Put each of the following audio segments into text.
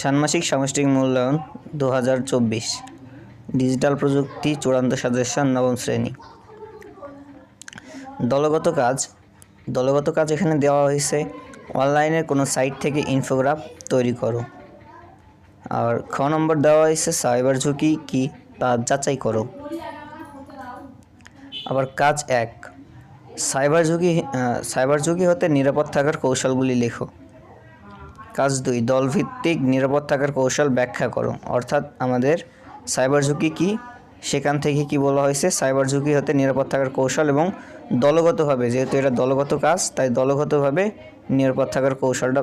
ষান্মাসিক সামষ্টিক মূল্যায়ন দু হাজার চব্বিশ। ডিজিটাল প্রযুক্তি চূড়ান্ত সাজেশন নবম শ্রেণি। দলগত কাজ। দলগত কাজ এখানে দেওয়া হয়েছে, অনলাইনের কোনো সাইট থেকে ইনফোগ্রাফ তৈরি করো। আর খ নম্বর দেওয়া হয়েছে, সাইবার ঝুঁকি কি তা যাচাই করো। আবার কাজ এক। সাইবার ঝুঁকি সাইবার ঝুঁকি হতে নিরাপদ থাকার কৌশলগুলি লেখো। কাজ দুই, দলভিত্তিক নিরাপদ থাকার কৌশল ব্যাখ্যা করো। অর্থাৎ আমাদের সাইবার ঝুঁকি কী? সেখান থেকে কি বলা হয়েছে? সাইবার ঝুঁকি হতে নিরাপদ থাকার কৌশল এবং দলগতভাবে, যেহেতু এটা দলগত কাজ, তাই দলগতভাবে নিরাপদ থাকার কৌশলটা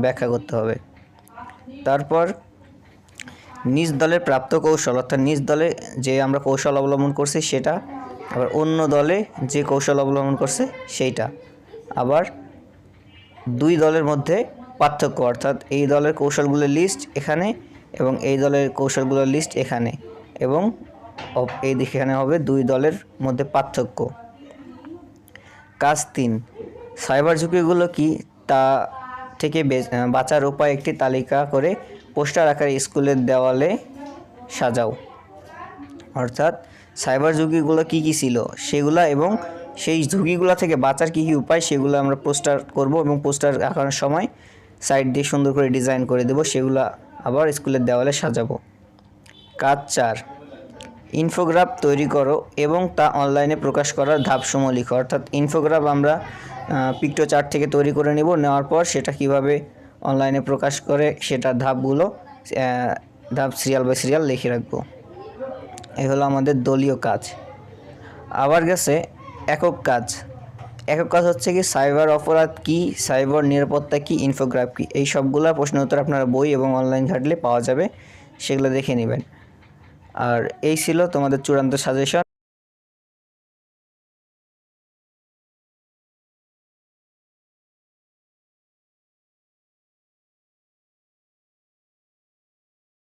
ব্যাখ্যা করতে হবে। তারপর, নিজ দলের প্রাপ্ত কৌশল, অর্থাৎ নিজ দলে যে আমরা কৌশল অবলম্বন করছি সেটা, আবার অন্য দলে যে কৌশল অবলম্বন করছে সেইটা। আবার দুই দলের মধ্যে পার্থক্য, অর্থাৎ এই দলের কৌশলগুলোর লিস্ট এখানে এবং এই দলের কৌশলগুলোর লিস্ট এখানে এবং এই দিকে এখানে হবে দুই দলের মধ্যে পার্থক্য। কাজ তিন, সাইবার ঝুঁকিগুলো কি? তা থেকে বাঁচার উপায় একটি তালিকা করে পোস্টার আকারে স্কুলের দেওয়ালে সাজাও। অর্থাৎ সাইবার ঝুঁকিগুলো কী কী ছিল? সেগুলা এবং সেই ঝুঁকিগুলো থেকে বাঁচার কী কী উপায় সেগুলো আমরা পোস্টার করব এবং পোস্টার আঁকানোর সময় সাইড দিয়ে সুন্দর করে ডিজাইন করে দেব, সেগুলো আবার স্কুলের দেওয়ালে সাজাবো। কাজ চার, ইনফোগ্রাফ তৈরি করো এবং তা অনলাইনে প্রকাশ করার ধাপসমূহ লিখো। অর্থাৎ ইনফোগ্রাফ আমরা পিক্টো চার্ট থেকে তৈরি করে নেব, নেওয়ার পর সেটা কীভাবে অনলাইনে প্রকাশ করে সেটার ধাপগুলো ধাপ সিরিয়াল বাই সিরিয়াল লিখে রাখব। এই হলো আমাদের দলীয় কাজ। আবার গেছে একক কাজ। একক কাজ হচ্ছে কি সাইবার অপরাধ কি সাইবার নিরাপত্তা কি ইনফোগ্রাফ কি? এই সবগুলো প্রশ্ন উত্তর আপনার বই এবং অনলাইন ঘাটলে পাওয়া যাবে, সেগুলো দেখে নেবেন। আর এই ছিল তোমাদের চূড়ান্ত সাজেশন